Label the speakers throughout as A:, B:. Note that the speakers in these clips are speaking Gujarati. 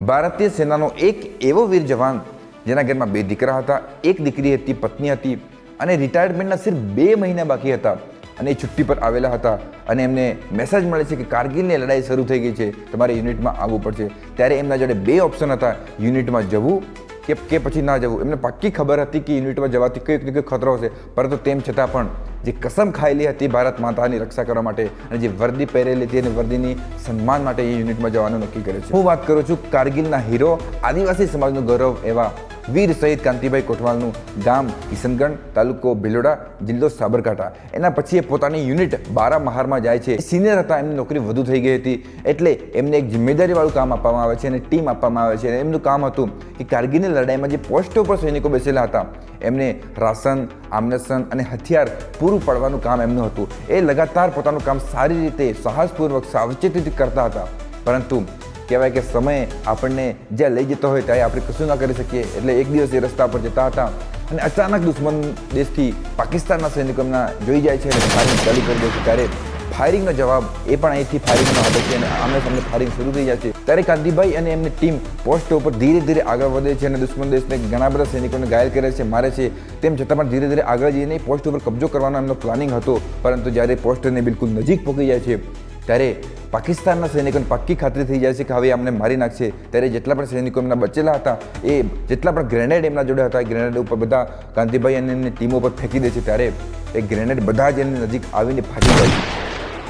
A: ભારતીય સેનાનો એક એવો વીર જવાન, જેના ઘરમાં બે દીકરા હતા, એક દીકરી હતી, પત્ની હતી અને રિટાયરમેન્ટના સિર્ફ બે મહિના બાકી હતા અને એ છુટ્ટી પર આવેલા હતા અને એમને મેસેજ મળે છે કે કારગિલની લડાઈ શરૂ થઈ ગઈ છે. તમારે યુનિટમાં આવવું પડશે. ત્યારે એમના જોડે બે ઓપ્શન હતા. યુનિટમાં જવું કે કે પછી ના જવું. એમને પાક્કી ખબર હતી કે યુનિટમાં જવાથી કંઈક ને કંઈક ખતરો હશે. પરંતુ તેમ છતાં પણ જે કસમ ખાયેલી હતી ભારત માતાની રક્ષા કરવા માટે અને જે વર્દી પહેરેલી હતી અને વર્દીની સન્માન માટે એ યુનિટમાં જવાનું નક્કી કરે છે. હું વાત કરું છું કારગિલના હીરો આદિવાસી સમાજનું ગૌરવ એવા વીર શહીદ કાંતિભાઈ કોઠવાલનું ગામ કિશનગઢ તાલુકો ભિલોડા જિલ્લો સાબરકાંઠા. એના પછી એ પોતાની યુનિટ બારા મહારમાં જાય છે. સિનિયર હતા, એમની નોકરી વધુ થઈ ગઈ હતી. એટલે એમને એક જિમ્મેદારીવાળું કામ આપવામાં આવે છે અને ટીમ આપવામાં આવે છે. અને એમનું કામ હતું કે કારગીલની લડાઈમાં જે પોસ્ટો પર સૈનિકો બેસેલા હતા, એમને રાશન આમનસન અને હથિયાર પૂરું પાડવાનું કામ એમનું હતું. એ લગાતાર પોતાનું કામ સારી રીતે, સાહસપૂર્વક, સાવચેતીથી કરતા હતા. પરંતુ કહેવાય કે સમય આપણને જ્યાં લઈ જતો હોય ત્યારે આપણે કશું ના કરી શકીએ. એટલે એક દિવસ એ રસ્તા પર જતા હતા અને અચાનક દુશ્મન દેશથી પાકિસ્તાનના સૈનિકોના જોઈ જાય છે અને ફાયરિંગ ચાલુ કરી દે છે. ત્યારે ફાયરિંગનો જવાબ એ પણ અહીંથી ફાયરિંગનો આપે છે અને આમને સામે ફાયરિંગ શરૂ થઈ જાય છે. ત્યારે કાંતિભાઈ અને એમની ટીમ પોસ્ટ ઉપર ધીરે ધીરે આગળ વધે છે અને દુશ્મન દેશને ઘણા બધા સૈનિકોને ઘાયલ કરે છે, મારે છે તેમ છતાં પણ ધીરે ધીરે આગળ જઈને પોસ્ટ ઉપર કબજો કરવાનો એમનો પ્લાનિંગ હતો. પરંતુ જ્યારે પોસ્ટને બિલકુલ નજીક પહોંચી જાય છે ત્યારે પાકિસ્તાનના સૈનિકોને પાક્કી ખાતરી થઈ જાય છે કે હવે અમને મારી નાખશે. ત્યારે જેટલા પણ સૈનિકો એમના બચેલા હતા, એ જેટલા પણ ગ્રેનેડ એમના જોડે હતા, એ ગ્રેનેડ ઉપર બધા ગાંધીભાઈ અને એમની ટીમો ઉપર ફેંકી દે છે, ત્યારે એ ગ્રેનેડ બધા જ એની નજીક આવીને ફાટી જાય છે.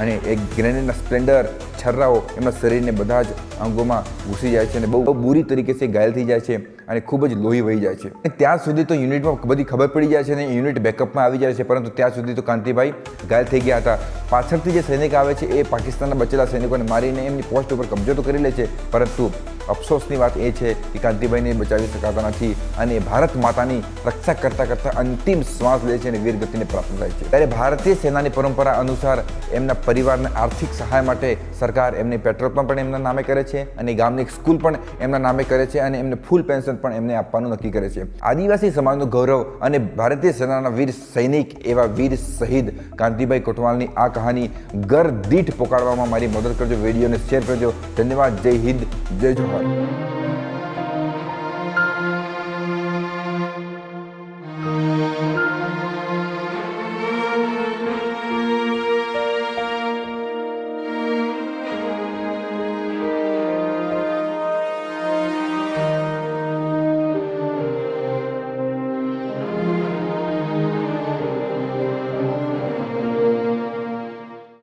A: અને એ ગ્રેનેડના સ્પ્લેન્ડર છર્રાઓ એમના શરીરને બધા જ અંગોમાં ઘૂસી જાય છે અને બહુ બુરી તરીકે છે ઘાયલ થઈ જાય છે અને ખૂબ જ લોહી વહી જાય છે. ત્યાં સુધી તો યુનિટમાં બધી ખબર પડી જાય છે અને યુનિટ બેકઅપમાં આવી જાય છે, પરંતુ ત્યાં સુધી તો કાંતિભાઈ ઘાયલ થઈ ગયા હતા. પાછળથી જે સૈનિક આવે છે એ પાકિસ્તાનના બચેલા સૈનિકોને મારીને એમની પોસ્ટ ઉપર કબજો તો કરી લે છે, પરંતુ અફસોસની વાત એ છે કે કાંતિભાઈને બચાવી શકાતા નથી અને ભારત માતાની રક્ષા કરતા કરતા અંતિમ શ્વાસ લે છે અને વીરગતિને પ્રાપ્ત થાય છે. ત્યારે ભારતીય સેનાની પરંપરા અનુસાર એમના પરિવારને આર્થિક સહાય માટે સરકાર એમની પેટ્રોલ પંપ પણ એમના નામે કરે છે અને ગામની સ્કૂલ પણ એમના નામે કરે છે અને એમને ફૂલ પેન્શન પણ એમને આપવાનું નક્કી કરે છે. આદિવાસી સમાજનું ગૌરવ અને ભારતીય સેનાના વીર સૈનિક એવા વીર શહીદ કાંતિભાઈ કોટવાલની આ કહાની ઘર દીઠ પોકાડવામાં મારી મદદ કરજો, વિડીયોને શેર કરજો. ધન્યવાદ, જય હિન્દ, જય જોહાર